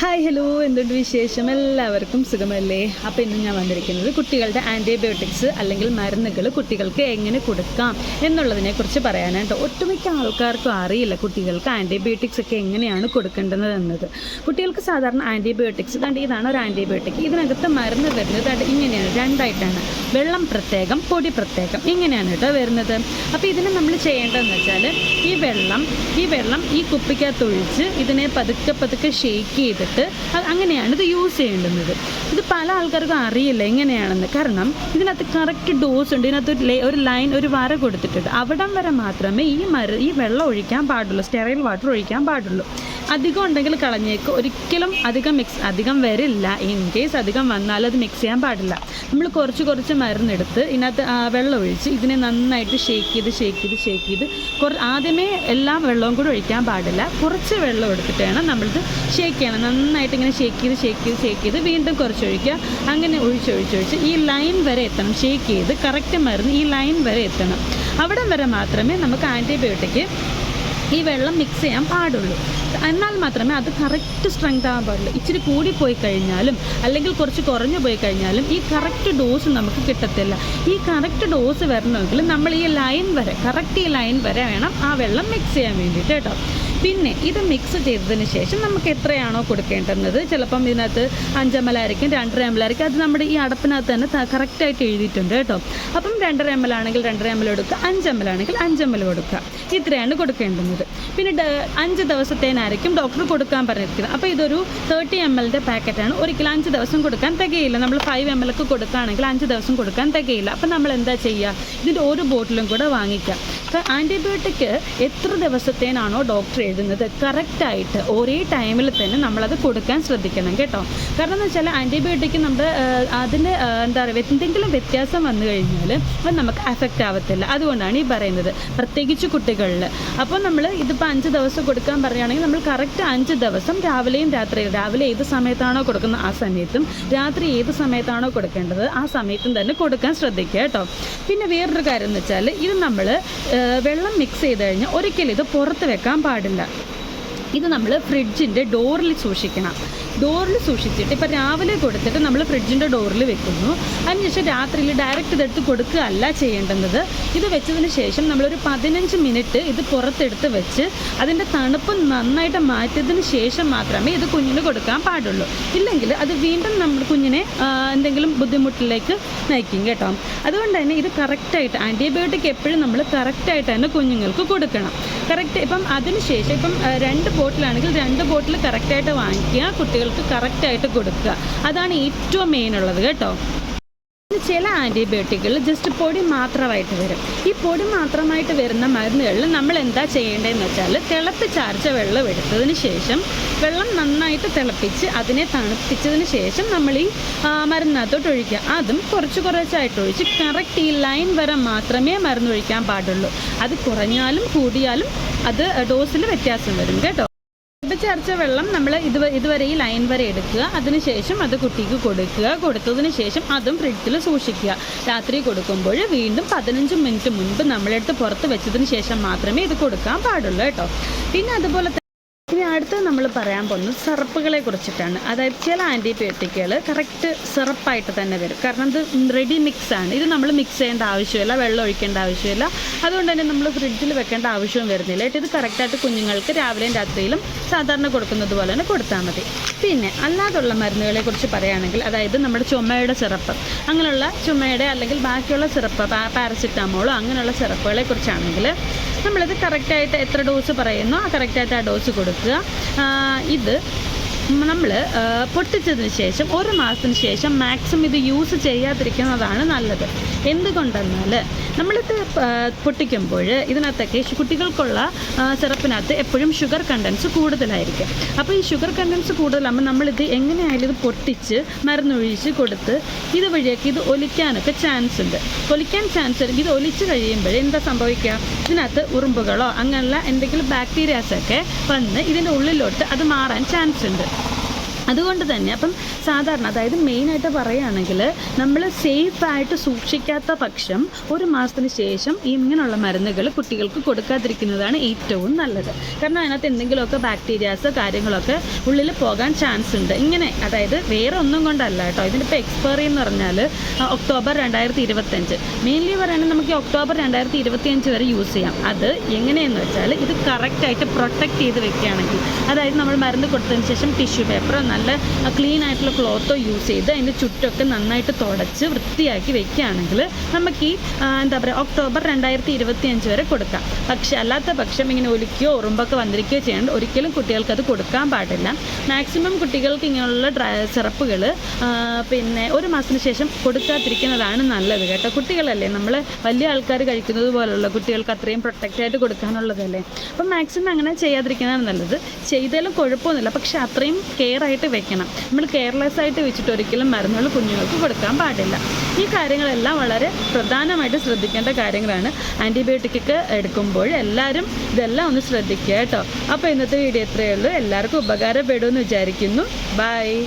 Hi hello എന്തുണ്ട് വിശേഷം? എല്ലാവർക്കും സുഖമല്ലേ? അപ്പോൾ ഇന്ന് ഞാൻ വന്നിരിക്കുന്നത് കുട്ടികളുടെ ആന്റിബയോട്ടിക്സ് അല്ലെങ്കിൽ മരുന്നുകൾ കുട്ടികൾക്ക് എങ്ങനെ കൊടുക്കാം എന്നുള്ളതിനെ കുറിച്ച് പറയാനായിട്ട് ഒട്ടുമിക്ക ആൾക്കാർക്കും അറിയില്ല കുട്ടികൾക്ക് ആന്റിബയോട്ടിക്സ് ഒക്കെ എങ്ങനെയാണ് കൊടുക്കേണ്ടത് എന്നത്. കുട്ടികൾക്ക് സാധാരണ ആന്റിബയോട്ടിക്സ് കണ്ട് ഇതാണ് ഒരു ആന്റിബയോട്ടിക് ഇതിനകത്ത് മരുന്ന് വരുന്നത് ദാണ്ട് ഇങ്ങനെയാണ്. രണ്ടായിട്ടാണ്. വെള്ളം പ്രത്യേകം പൊടി പ്രത്യേകം ഇങ്ങനെയാണ് കേട്ടോ വരുന്നത്. അപ്പോൾ ഇതിനെ നമ്മൾ ചെയ്യേണ്ടതെന്ന് വെച്ചാൽ ഈ വെള്ളം ഈ വെള്ളം ഈ കുപ്പിക്കകത്ത് ഒഴിച്ച് ഇതിനെ പതുക്കെ പതുക്കെ ഷേക്ക് ചെയ്തിട്ട് അങ്ങനെയാണ് ഇത് യൂസ് ചെയ്യേണ്ടുന്നത്. ഇത് പല ആൾക്കാർക്കും അറിയില്ല എങ്ങനെയാണെന്ന്. കാരണം ഇതിനകത്ത് കറക്റ്റ് ഡോസ് ഉണ്ട്. ഇതിനകത്ത് ഒരു ലൈൻ ഒരു വര കൊടുത്തിട്ടുണ്ട്. അവിടം വരെ മാത്രമേ ഈ മര ഈ വെള്ളം ഒഴിക്കാൻ പാടുള്ളൂ. സ്റ്റെറൈൽ വാട്ടർ ഒഴിക്കാൻ പാടുള്ളൂ. അധികം ഉണ്ടെങ്കിൽ കളഞ്ഞേക്ക്. ഒരിക്കലും അധികം മിക്സ് അധികം വരില്ല. ഇൻ കേസ് അധികം വന്നാൽ അത് മിക്സ് ചെയ്യാൻ പാടില്ല. നമ്മൾ കുറച്ച് കുറച്ച് മരുന്നെടുത്ത് ഇതിനകത്ത് വെള്ളം ഒഴിച്ച് ഇതിനെ നന്നായിട്ട് ഷേക്ക് ചെയ്ത് ഷേക്ക് ചെയ്ത് ഷേക്ക് ചെയ്ത് കുറ ആദ്യമേ എല്ലാം വെള്ളവും കൂടി ഒഴിക്കാൻ പാടില്ല. കുറച്ച് വെള്ളം എടുത്തിട്ട് വേണം നമ്മളിത് ഷേക്ക് ചെയ്യണം നന്നായിട്ട് ഇങ്ങനെ ഷേക്ക് ചെയ്ത് ഷേക്ക് ചെയ്ത് ഷേക്ക് ചെയ്ത് വീണ്ടും കുറച്ച് ഒഴിക്കുക. അങ്ങനെ ഒഴിച്ചൊഴിച്ചൊഴിച്ച് ഈ ലൈൻ വരെ എത്തണം. ഷേക്ക് ചെയ്ത് കറക്റ്റ് മരുന്ന് ഈ ലൈൻ വരെ എത്തണം. അവിടം വരെ മാത്രമേ നമുക്ക് ആന്റിബയോട്ടിക് ഈ വെള്ളം മിക്സ് ചെയ്യാൻ പാടുള്ളൂ. എന്നാൽ മാത്രമേ അത് കറക്റ്റ് സ്ട്രെങ്ത് ആവാൻ പാടുള്ളൂ. ഇച്ചിരി കൂടി പോയി കഴിഞ്ഞാലും അല്ലെങ്കിൽ കുറച്ച് കുറഞ്ഞു പോയി കഴിഞ്ഞാലും ഈ കറക്റ്റ് ഡോസ് നമുക്ക് കിട്ടത്തില്ല. ഈ കറക്റ്റ് ഡോസ് വരണമെങ്കിൽ നമ്മൾ ഈ ലൈൻ വരെ കറക്റ്റ് ഈ ലൈൻ വരെ വേണം ആ വെള്ളം മിക്സ് ചെയ്യാൻ വേണ്ടിയിട്ട് കേട്ടോ. പിന്നെ ഇത് മിക്സ് ചെയ്തതിന് ശേഷം നമുക്ക് എത്രയാണോ കൊടുക്കേണ്ടുന്നത്? ചിലപ്പം ഇതിനകത്ത് അഞ്ചമ്മലായിരിക്കും രണ്ടര എമ്മലായിരിക്കും അത് നമ്മുടെ ഈ അടപ്പിനകത്ത് തന്നെ കറക്റ്റായിട്ട് എഴുതിയിട്ടുണ്ട് കേട്ടോ. അപ്പം രണ്ടര എമ്മലാണെങ്കിൽ രണ്ടര എമ്മൽ കൊടുക്കുക അഞ്ചമ്മലാണെങ്കിൽ എം ആണെങ്കിൽ അഞ്ച് എം എൽ കൊടുക്കുക. ഇത്രയാണ് കൊടുക്കേണ്ടുന്നത്. പിന്നെ അഞ്ച് ദിവസത്തേനായിരിക്കും ഡോക്ടർ കൊടുക്കാൻ പറഞ്ഞിരിക്കുന്നത്. അപ്പോൾ ഇതൊരു തേർട്ടി എം എല്ലിന്റെ പാക്കറ്റാണ്. ഒരിക്കലും അഞ്ച് ദിവസം കൊടുക്കാൻ തികയില്ല. നമ്മൾ ഫൈവ് എം എൽ ഒക്കെ കൊടുക്കുകയാണെങ്കിൽ അഞ്ച് ദിവസം കൊടുക്കാൻ തികയില്ല. അപ്പം നമ്മൾ എന്താ ചെയ്യുക? ഇതിന്റെ ഒരു ബോട്ടിലും കൂടെ വാങ്ങിക്കാം ആന്റിബയോട്ടിക് എത്ര ദിവസത്തേനാണോ ഡോക്ടർ എഴുതുന്നത്? കറക്റ്റായിട്ട് ഒരേ ടൈമിൽ തന്നെ നമ്മളത് കൊടുക്കാൻ ശ്രദ്ധിക്കണം കേട്ടോ. കാരണം എന്ന് വെച്ചാൽ ആന്റിബയോട്ടിക് നമ്മുടെ അതിന് എന്താ പറയുക എന്തെങ്കിലും വ്യത്യാസം വന്നു കഴിഞ്ഞാൽ അത് നമുക്ക് അഫക്റ്റ് ആവത്തില്ല. അതുകൊണ്ടാണ് ഈ പറയുന്നത്. പ്രത്യേകിച്ച് കുട്ടികളിൽ. അപ്പോൾ നമ്മൾ ഇതിപ്പോൾ അഞ്ച് ദിവസം കൊടുക്കാൻ പറയുകയാണെങ്കിൽ നമ്മൾ കറക്റ്റ് അഞ്ച് ദിവസം രാവിലെയും രാത്രിയും രാവിലെ ഏത് സമയത്താണോ കൊടുക്കുന്നത് ആ സമയത്തും രാത്രി ഏത് സമയത്താണോ കൊടുക്കേണ്ടത് ആ സമയത്തും തന്നെ കൊടുക്കാൻ ശ്രദ്ധിക്കുക കേട്ടോ. പിന്നെ വേറൊരു കാര്യം എന്ന് വെച്ചാൽ ഇത് നമ്മൾ വെള്ളം മിക്സ് ചെയ്ത് കഴിഞ്ഞാൽ ഒരിക്കലും ഇത് പുറത്ത് വെക്കാൻ പാടില്ല. ഇത് നമ്മൾ ഫ്രിഡ്ജിന്റെ ഡോറിൽ സൂക്ഷിക്കണം. ഡോറിൽ സൂക്ഷിച്ചിട്ട് ഇപ്പം രാവിലെ കൊടുത്തിട്ട് നമ്മൾ ഫ്രിഡ്ജിന്റെ ഡോറിൽ വെക്കുന്നു. അതിനുശേഷം രാത്രിയിൽ ഡയറക്റ്റ് ഇതെടുത്ത് കൊടുക്കുകയല്ല ചെയ്യേണ്ടുന്നത്. ഇത് വെച്ചതിന് ശേഷം നമ്മളൊരു പതിനഞ്ച് മിനിറ്റ് ഇത് പുറത്തെടുത്ത് വെച്ച് അതിന്റെ തണുപ്പ് നന്നായിട്ട് മാറ്റിയതിന് ശേഷം മാത്രമേ ഇത് കുഞ്ഞിന് കൊടുക്കാൻ പാടുള്ളൂ. ഇല്ലെങ്കിൽ അത് വീണ്ടും നമ്മൾ കുഞ്ഞിനെ എന്തെങ്കിലും ബുദ്ധിമുട്ടിലേക്ക് നയിക്കും കേട്ടോ. അതുകൊണ്ട് തന്നെ ഇത് കറക്റ്റായിട്ട് ആന്റിബയോട്ടിക് എപ്പോഴും നമ്മൾ കറക്റ്റായിട്ട് തന്നെ കുഞ്ഞുങ്ങൾക്ക് കൊടുക്കണം. കറക്റ്റ് ഇപ്പം അതിന് ശേഷം ഇപ്പം രണ്ട് ബോട്ടിലാണെങ്കിൽ രണ്ട് ബോട്ടിൽ കറക്റ്റായിട്ട് വാങ്ങിക്കുക കുട്ടികൾക്ക് കറക്റ്റായിട്ട് കൊടുക്കുക. അതാണ് ഏറ്റവും മെയിൻ ഉള്ളത് കേട്ടോ. ചില ആന്റിബയോട്ടിക്കുകൾ ജസ്റ്റ് പൊടി മാത്രമായിട്ട് വരും. ഈ പൊടി മാത്രമായിട്ട് വരുന്ന മരുന്നുകളിൽ നമ്മൾ എന്താ ചെയ്യേണ്ടതെന്ന് വെച്ചാൽ തിളപ്പിച്ചാർച്ച വെള്ളം എടുത്തതിന് ശേഷം വെള്ളം നന്നായിട്ട് തിളപ്പിച്ച് അതിനെ തണുപ്പിച്ചതിന് ശേഷം നമ്മൾ ഈ മരുന്നകത്തോട്ട് ഒഴിക്കുക. അതും കുറച്ച് കുറച്ചായിട്ട് ഒഴിച്ച് കറക്റ്റ് ഈ ലൈൻ വരെ മാത്രമേ മരുന്ന് ഒഴിക്കാൻ പാടുള്ളൂ. അത് കുറഞ്ഞാലും കൂടിയാലും അത് ഡോസിൽ വ്യത്യാസം വരും കേട്ടോ. തിളപ്പിച്ചരച്ച വെള്ളം നമ്മൾ ഇത് ഇതുവരെ ഈ ലൈൻ വരെ എടുക്കുക. അതിനുശേഷം അത് കുട്ടിക്ക് കൊടുക്കുക. കൊടുത്തതിന് ശേഷം അതും ഫ്രിഡ്ജിൽ സൂക്ഷിക്കുക. രാത്രി കൊടുക്കുമ്പോൾ വീണ്ടും പതിനഞ്ച് മിനിറ്റ് മുൻപ് നമ്മളെടുത്ത് പുറത്ത് വെച്ചതിന് ശേഷം മാത്രമേ ഇത് കൊടുക്കാൻ പാടുള്ളൂ കേട്ടോ. പിന്നെ അതുപോലെ ഇനി അടുത്ത് നമ്മൾ പറയാൻ പോകുന്നത് സിറപ്പുകളെ കുറിച്ചിട്ടാണ്. അതായത് ചില ആന്റിബയോട്ടിക്കുകൾ കറക്റ്റ് സിറപ്പായിട്ട് തന്നെ വരും. കാരണം ഇത് റെഡി മിക്സ് ആണ്. ഇത് നമ്മൾ മിക്സ് ചെയ്യേണ്ട ആവശ്യമില്ല വെള്ളം ഒഴിക്കേണ്ട ആവശ്യമില്ല. അതുകൊണ്ട് തന്നെ നമ്മൾ ഫ്രിഡ്ജിൽ വെക്കേണ്ട ആവശ്യവും വരുന്നില്ല. ഏറ്റവും ഇത് കറക്റ്റായിട്ട് കുഞ്ഞുങ്ങൾക്ക് രാവിലെയും രാത്രിയിലും സാധാരണ കൊടുക്കുന്നത് പോലെ തന്നെ കൊടുത്താൽ മതി. പിന്നെ അല്ലാതുള്ള മരുന്നുകളെ കുറിച്ച് പറയുകയാണെങ്കിൽ അതായത് നമ്മുടെ ചുമയുടെ സിറപ്പ്. അങ്ങനെയുള്ള ചുമയുടെ അല്ലെങ്കിൽ ബാക്കിയുള്ള സിറപ്പ് പാരസിറ്റമോളോ അങ്ങനെയുള്ള സിറപ്പുകളെ കുറിച്ചാണെങ്കിൽ നമ്മളിത് കറക്റ്റായിട്ട് എത്ര ഡോസ് പറയുന്നു ആ കറക്റ്റായിട്ട് ആ ഡോസ് കൊടുക്കുക. ഇത് നമ്മൾ പൊട്ടിച്ചതിന് ശേഷം ഒരു മാസത്തിന് ശേഷം മാക്സിമം ഇത് യൂസ് ചെയ്യാതിരിക്കുന്നതാണ് നല്ലത്. എന്തുകൊണ്ടെന്നാൽ നമ്മളിത് പൊട്ടിക്കുമ്പോൾ ഇതിനകത്തൊക്കെ കുട്ടികൾക്കുള്ള സിറപ്പിനകത്ത് എപ്പോഴും ഷുഗർ കണ്ടൻസ് കൂടുതലായിരിക്കും. അപ്പോൾ ഈ ഷുഗർ കണ്ടൻസ് കൂടുതലാകുമ്പോൾ നമ്മളിത് എങ്ങനെയായാലും ഇത് പൊട്ടിച്ച് മരുന്നൊഴിച്ച് കൊടുത്ത് ഇത് വഴിയൊക്കെ ഇത് ഒലിക്കാനൊക്കെ ചാൻസ് ഉണ്ട്. ഒലിക്കാൻ ചാൻസ് ഉണ്ട് ഇത് ഒലിച്ച് കഴിയുമ്പോൾ എന്താ സംഭവിക്കുക? ഇതിനകത്ത് ഉറുമ്പുകളോ അങ്ങനെയുള്ള എന്തെങ്കിലും ബാക്ടീരിയാസൊക്കെ വന്ന് ഇതിന്റെ ഉള്ളിലോട്ട് അത് മാറാൻ ചാൻസ് ഉണ്ട്. അതുകൊണ്ട് തന്നെ അപ്പം സാധാരണ അതായത് മെയിനായിട്ട് പറയുകയാണെങ്കിൽ നമ്മൾ സേഫായിട്ട് സൂക്ഷിക്കാത്ത പക്ഷം ഒരു മാസത്തിന് ശേഷം ഈ ഇങ്ങനെയുള്ള മരുന്നുകൾ കുട്ടികൾക്ക് കൊടുക്കാതിരിക്കുന്നതാണ് ഏറ്റവും നല്ലത്. കാരണം അതിനകത്ത് എന്തെങ്കിലുമൊക്കെ ബാക്ടീരിയാസ് കാര്യങ്ങളൊക്കെ ഉള്ളിൽ പോകാൻ ചാൻസ് ഉണ്ട്. ഇങ്ങനെ അതായത് വേറെ ഒന്നും കൊണ്ടല്ല കേട്ടോ. ഇതിനിപ്പോൾ എക്സ്പയറി എന്ന് പറഞ്ഞാൽ ഒക്ടോബർ രണ്ടായിരത്തി ഇരുപത്തഞ്ച് മെയിൻലി പറയുകയാണെങ്കിൽ നമുക്ക് ഒക്ടോബർ രണ്ടായിരത്തി ഇരുപത്തിയഞ്ച് വരെ യൂസ് ചെയ്യാം. അത് എങ്ങനെയെന്ന് വെച്ചാൽ ഇത് കറക്റ്റായിട്ട് പ്രൊട്ടക്റ്റ് ചെയ്ത് വെക്കുകയാണെങ്കിൽ അതായത് നമ്മൾ മരുന്ന് കൊടുത്തതിന് ശേഷം ടിഷ്യൂ പേപ്പറോ നല്ല ക്ലീൻ ആയിട്ടുള്ള ക്ലോത്തോ യൂസ് ചെയ്ത് അതിന്റെ ചുറ്റൊക്കെ നന്നായിട്ട് തുടച്ച് വൃത്തിയാക്കി വെക്കുകയാണെങ്കിൽ നമുക്ക് ഈ എന്താ പറയുക ഒക്ടോബർ രണ്ടായിരത്തി ഇരുപത്തി അഞ്ച് വരെ കൊടുക്കാം. പക്ഷേ അല്ലാത്ത പക്ഷം ഇങ്ങനെ ഒലിക്കുകയോ ഉറുമ്പൊക്കെ വന്നിരിക്കുകയോ ചെയ്യാണ്ട് ഒരിക്കലും കുട്ടികൾക്ക് അത് കൊടുക്കാൻ പാടില്ല. മാക്സിമം കുട്ടികൾക്ക് ഇങ്ങനെയുള്ള ഡ്രൈ സിറപ്പുകൾ പിന്നെ ഒരു മാസത്തിന് ശേഷം കൊടുക്കാതിരിക്കുന്നതാണ് നല്ലത് കേട്ടോ. കുട്ടികളല്ലേ നമ്മൾ വലിയ ആൾക്കാർ കഴിക്കുന്നത് പോലുള്ള കുട്ടികൾക്ക് അത്രയും പ്രൊട്ടക്റ്റ് ആയിട്ട് കൊടുക്കാനുള്ളതല്ലേ? അപ്പം മാക്സിമം അങ്ങനെ ചെയ്യാതിരിക്കുന്നതാണ് നല്ലത്. ചെയ്താലും കുഴപ്പമൊന്നുമില്ല. പക്ഷെ അത്രയും കെയർ ആയിട്ട് വെക്കണം. നമ്മൾ കെയർലെസ് ആയിട്ട് വെച്ചിട്ട് ഒരിക്കലും മരുന്നുകൾ കുഞ്ഞുങ്ങൾക്ക് കൊടുക്കാൻ പാടില്ല. ഈ കാര്യങ്ങളെല്ലാം വളരെ പ്രധാനമായിട്ട് ശ്രദ്ധിക്കേണ്ട കാര്യങ്ങളാണ്. ആന്റിബയോട്ടിക് ഒക്കെ എടുക്കുമ്പോൾ എല്ലാവരും ഇതെല്ലാം ഒന്ന് ശ്രദ്ധിക്കുക കേട്ടോ. അപ്പോൾ ഇന്നത്തെ വീഡിയോ ഇത്രയേ ഉള്ളൂ. എല്ലാവർക്കും ഉപകാരപ്പെടുമെന്ന് വിചാരിക്കുന്നു. ബൈ